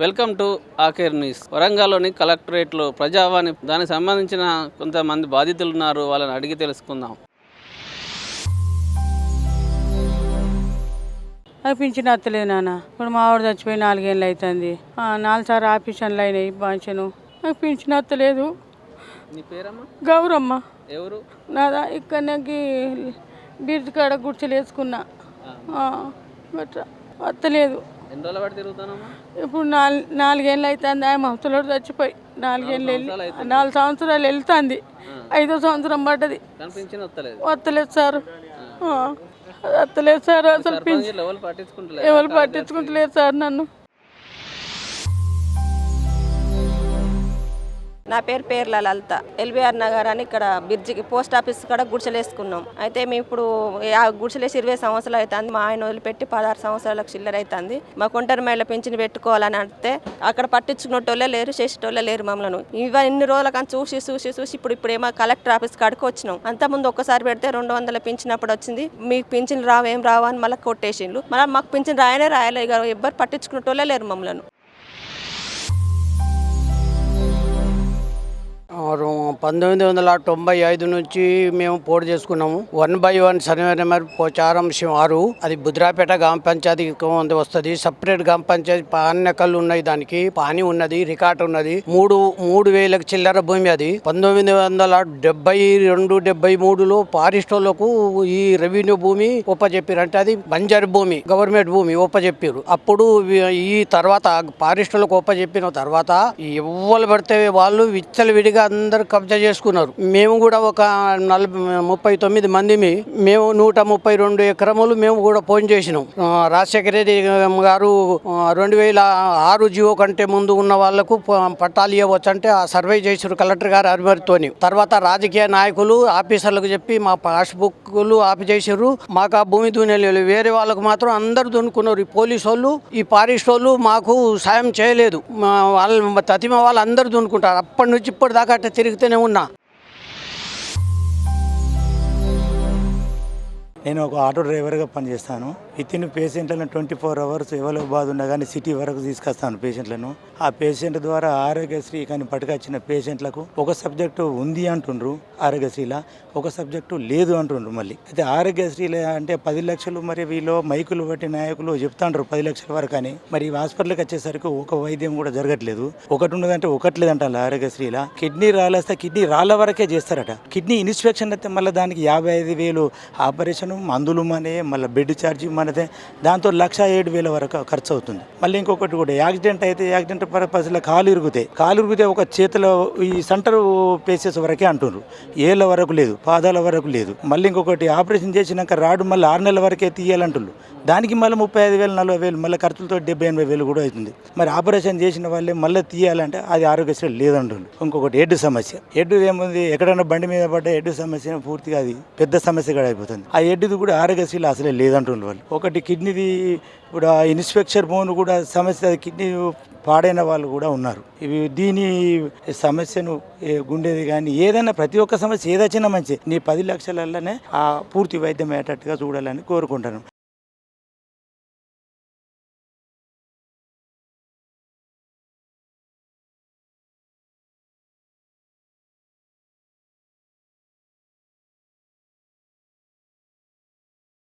Welcome to ఆకేర్ news. వరంగల్లోని కలెక్టరేట్లో ప్రజావాణి దానికి సంబంధించిన కొంతమంది బాధితులు ఉన్నారు వాళ్ళని అడిగి తెలుసుకుందాం. పింఛన్ వస్తలేదు నాన్న. ఇప్పుడు మా ఆవిడ చచ్చిపోయి నాలుగేళ్ళు అవుతుంది ఆ, నాలుగు సార్లు ఆపరేషన్లు అయినాయి పింఛను. నాకు పింఛన్ వస్తలేదు నీ పేరమ్మా? గౌరమ్మ. ఎవరు? నాదా ఇక్కడ నాకు బీర్ది కాడ గుర్చలు వేసుకున్నా. వస్తలేదు ఎన్ని రోజుల పాటు తిరుగుతానమ్మా ఇప్పుడు నాలుగు నాలుగేళ్ళు అవుతుంది ఆయన మహతలోడు చచ్చిపోయి. నాలుగేళ్ళు వెళ్ళి నాలుగు సంవత్సరాలు వెళ్తుంది. ఐదో సంవత్సరం పడ్డది. కనిపించిన వస్తలేదు. వస్తలేదు సార్. వస్తలేదు సార్. అసలు ఎవరు పట్టించుకుంటలేదు? ఎవరు పట్టించుకుంటలేరు సార్ నన్ను. నా పేరు పేర్ల లలిత. ఎల్బీఆర్ నగర్ అని ఇక్కడ బ్రిడ్జికి పోస్ట్ ఆఫీస్ కాడ గుడిసెలేసుకున్నాం. అయితే మేము ఇప్పుడు ఆ గుడిసెలేసి ఇరవై సంవత్సరాలు అవుతుంది మా ఆయన వదిలిపెట్టి పదహారు సంవత్సరాలకు చిల్లర అవుతుంది మా ఒంటరి మేళ పెంచిన పెట్టుకోవాలని అంటే అక్కడ పట్టించుకున్నట్టోళ్ళే లేరు చేసేటోళ్ళే లేరు మమ్మల్ని. ఇవన్నీ ఇన్ని రోజుల కానీ చూసి చూసి చూసి ఇప్పుడు ఇప్పుడు ఏమో కలెక్టర్ ఆఫీస్ కాడికి వచ్చినాం. అంతకుముందు ఒక్కసారి పెడితే రెండు వందల పింఛనప్పుడు వచ్చింది. మీకు పింఛన్ రావు ఏం రావు అని మళ్ళీ కొట్టేసిండ్రు. మళ్ళీ మాకు పింఛన్ రాయనే రాయలే. ఎవ్వరు పట్టించుకున్నట్టోళ్ళే లేరు మమ్మల్ని. పంతొమ్మిది వందల తొంభై ఐదు నుంచి మేము పోటీ చేసుకున్నాము. One by one survey number Pocharam ఆరు. అది బుద్రాపేట గ్రామ పంచాయతీ వస్తుంది. సపరేట్ గ్రామ పంచాయతీ పాన్యకలు ఉన్నాయి దానికి. పాని ఉన్నది రికార్డ్ ఉన్నది. మూడు మూడు వేలకు చిల్లర భూమి అది. పంతొమ్మిది వందల డెబ్బై రెండు డెబ్బై మూడులో ఫారెస్టోళ్ళకు ఈ రెవెన్యూ భూమి ఒప్పచెప్పారు అంటే అది బంజారు భూమి గవర్నమెంట్ భూమి ఒప్పచెప్పారు అప్పుడు ఈ తర్వాత ఫారెస్టోళ్ళకు ఒప్పచెప్పిన తర్వాత ఎవ్వలు పడితే వాళ్ళు విచ్చలు విడిగా అందరు కబ్జా చేసుకున్నారు. మేము కూడా ఒక నలభై ముప్పై తొమ్మిది మందిమి మేము నూట ముప్పై రెండు ఎకరములు మేము కూడా ఫోన్ చేసినాం. రాజశేఖర రెడ్డి గారు రెండు వేల ఆరు జీవో కంటే ముందు ఉన్న వాళ్ళకు పట్టాలు ఇవ్వచ్చు అంటే ఆ సర్వే చేసారు కలెక్టర్ గారు అనుమతితోని. తర్వాత రాజకీయ నాయకులు ఆఫీసర్లకు చెప్పి మా పాస్బుక్లు ఆపి చేసారు. మాకు ఆ భూమి దున్నేలేదు వేరే వాళ్ళకు మాత్రం అందరు దున్నుకున్నారు. ఈ పోలీసు వాళ్ళు ఈ ఫారెస్ట్ వాళ్ళు మాకు సాయం చేయలేదు. వాళ్ళ తతిమ వాళ్ళు అందరు దున్నుకుంటారు. అప్పటి నుంచి ఇప్పటి దాకా అట్లా తిరుగుతూనే ఉన్నా. నేను ఒక ఆటో డ్రైవర్గా పనిచేస్తాను. విత్ ఇన్ పేషెంట్లను ట్వంటీ ఫోర్ అవర్స్ ఎవరికి బాధ ఉన్నా కానీ సిటీ వరకు తీసుకొస్తాను పేషెంట్లను. ఆ పేషెంట్ ద్వారా ఆరోగ్యశ్రీ కానీ పట్టుకొచ్చిన పేషెంట్లకు ఒక సబ్జెక్టు ఉంది అంటుండ్రు ఆరోగ్యశ్రీలా ఒక సబ్జెక్టు లేదు అంటుండ్రు మళ్ళీ. అయితే ఆరోగ్యశ్రీలో అంటే పది లక్షలు మరి వీళ్ళు మైకులు బట్టి నాయకులు చెప్తాండ్రు పది లక్షల వరకు అని. మరి హాస్పిటల్కి వచ్చేసరికి ఒక వైద్యం కూడా జరగట్లేదు. ఒకటి ఉన్నదంటే ఒకటి లేదంట ఆరోగ్యశ్రీలో. కిడ్నీ రాలేస్తే కిడ్నీ రాళ్ళ వరకే చేస్తారట. కిడ్నీ ఇన్స్పెక్షన్ అయితే మళ్ళీ దానికి యాభై ఐదు వేలు ఆపరేషన్ మందులు మనే మళ్ళీ బెడ్ ఛార్జ్ మనదే. దాంతో లక్ష ఏడు వేల వరకు ఖర్చు అవుతుంది మళ్ళీ ఇంకొకటి కూడా యాక్సిడెంట్ అయితే యాక్సిడెంట్ పర్పస్లో కాలు ఇరుగుతాయి. కాలు ఇరిగితే ఒక చేతిలో ఈ సెంటర్ పేసెస్ వరకే అంటున్నారు ఏళ్ళ వరకు లేదు పాదాల వరకు లేదు. మళ్ళీ ఇంకొకటి ఆపరేషన్ చేసినాక రాడు మళ్ళీ ఆరు నెలల వరకే తీయాలంటున్నారు దానికి మళ్ళీ ముప్పై ఐదు వేలు నలభై వేలు మళ్ళీ ఖర్చులతో డెబ్బై ఎనభై వేలు కూడా అవుతుంది. మరి ఆపరేషన్ చేసిన వాళ్ళే మళ్ళీ తీయాలంటే అది ఆరోగ్యశ్రీ లేదంటుండ్రు. ఇంకొకటి ఎడ్డు సమస్య. ఎడ్డు ఏముంది? ఎక్కడైనా బండి మీద పడ్డ ఎడ్డు సమస్య పూర్తిగా అది పెద్ద సమస్య కూడా అయిపోతుంది. ఆ రెడ్డిది కూడా ఆరోగ్యశ్రీలో అసలే లేదంటుండ్రు వాళ్ళు. ఒకటి కిడ్నీది ఇప్పుడు ఆ ఇన్స్పెక్టర్ బోన్ కూడా సమస్య కిడ్నీ పాడైన వాళ్ళు కూడా ఉన్నారు. ఇవి దీని సమస్యను గుండెది కానీ ఏదైనా ప్రతి ఒక్క సమస్య ఏదొచ్చినా మంచి నీ పది లక్షలలోనే ఆ పూర్తి వైద్యం అయ్యేటట్టుగా చూడాలని కోరుకుంటాను